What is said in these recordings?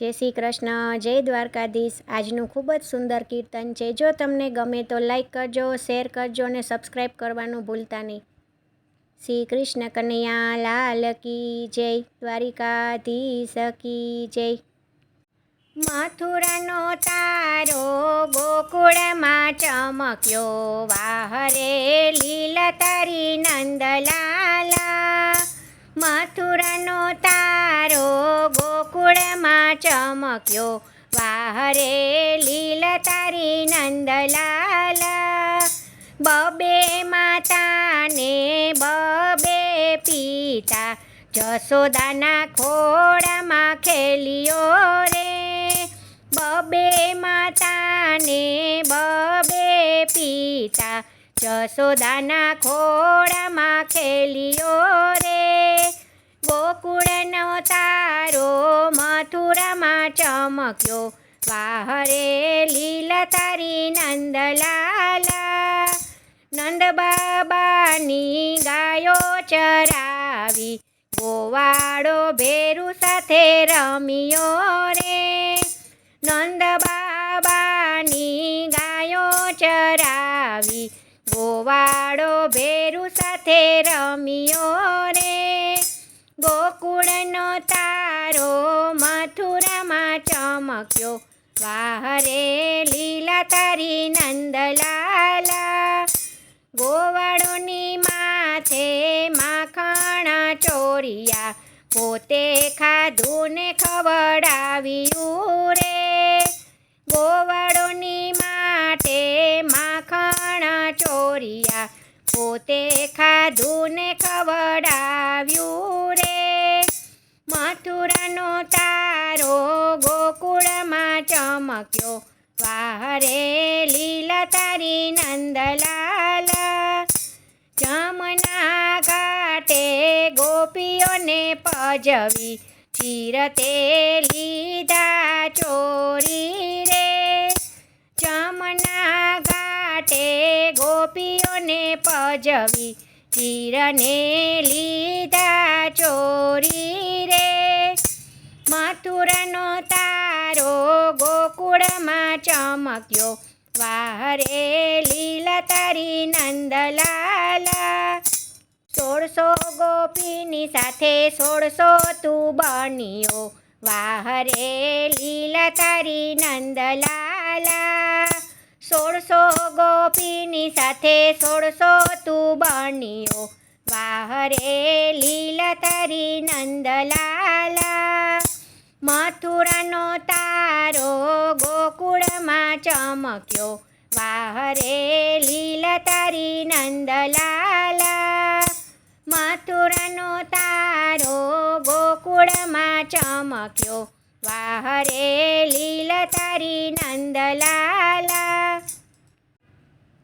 જય શ્રી કૃષ્ણ, જય દ્વારકાધીશ. આજનું ખૂબ જ સુંદર કીર્તન છે. જો તમને ગમે તો લાઈક કરજો, શેર કરજો અને સબસ્ક્રાઈબ કરવાનું ભૂલતા નહીં. શ્રી કૃષ્ણ કનૈયા લાલ કી જય, દ્વારિકાધીશ કી જય. મથુરાનો તારો ગોકુળમાં ચમક્યો વાહરે લીલા તારી નંદલાલા. મથુરાનો તારો ગોકુળમાં ચમક્યો, વાહરે લીલ તારી નંદલાલ. બબે માતાને બબે પિતા જસોદાના ખોળામાં ખેલ્યો રે. બબે માતાને બબે પિતા જસોદાના ખોળામાં ખેલ્યો રે. ગોકુળનો તારો મથુરામાં ચમક્યો. વાહરે લીલા તારી નંદલાલા. નંદ બાબાની ગાયો ચરાવી ગોવાળો ભેરુ સાથે રમ્યો રે. નંદ બાબાની ગાયો ચરાવી ગોવાળો ભેરુ સાથે રમ્યો રે. ગોકુળનો તારો મથુરામાં ચમક્યો, વાહરે લીલા તારી નંદલાલા. ગોવાળોની માથે માખણા ચોરિયા, પોતે ખાધું ને ખવડાવ્યું રે. ગોવાળોની માટે માખણા ચોરિયા, પોતે ખાધું ને ખવડાવ્યું મથુરાનો તારો ગોકુળમાં ચમક્યો. વાહરે લીલા તારી નંદલાલ. જમના ઘાટે ગોપીઓને પજવી. ચીરતે લીધા ચોરી રે. જમના ઘાટે ગોપીઓને પજવી. ચીરને લીધા ચોરી તારો ગોકુળમાં ચમક્યો, વાહરે લીલા તારી નંદલાલા, સોળસો ગોપીની સાથે સોળસો તું બન્યો, વાહરે લીલા તારી નંદલાલા, સોળસો ગોપીની સાથે સોળસો તું બન્યો, વાહરે લીલા તારી નંદલાલા મથુરાનો તારો ગોકુળમાં ચમક્યો, વાહરે લીલા તારી નંદલાલા. મથુરાનો તારો ગોકુળમાં ચમક્યો, વાહરે લીલા તારી નંદલાલા.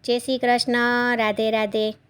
જય શ્રી કૃષ્ણ, રાધે રાધે.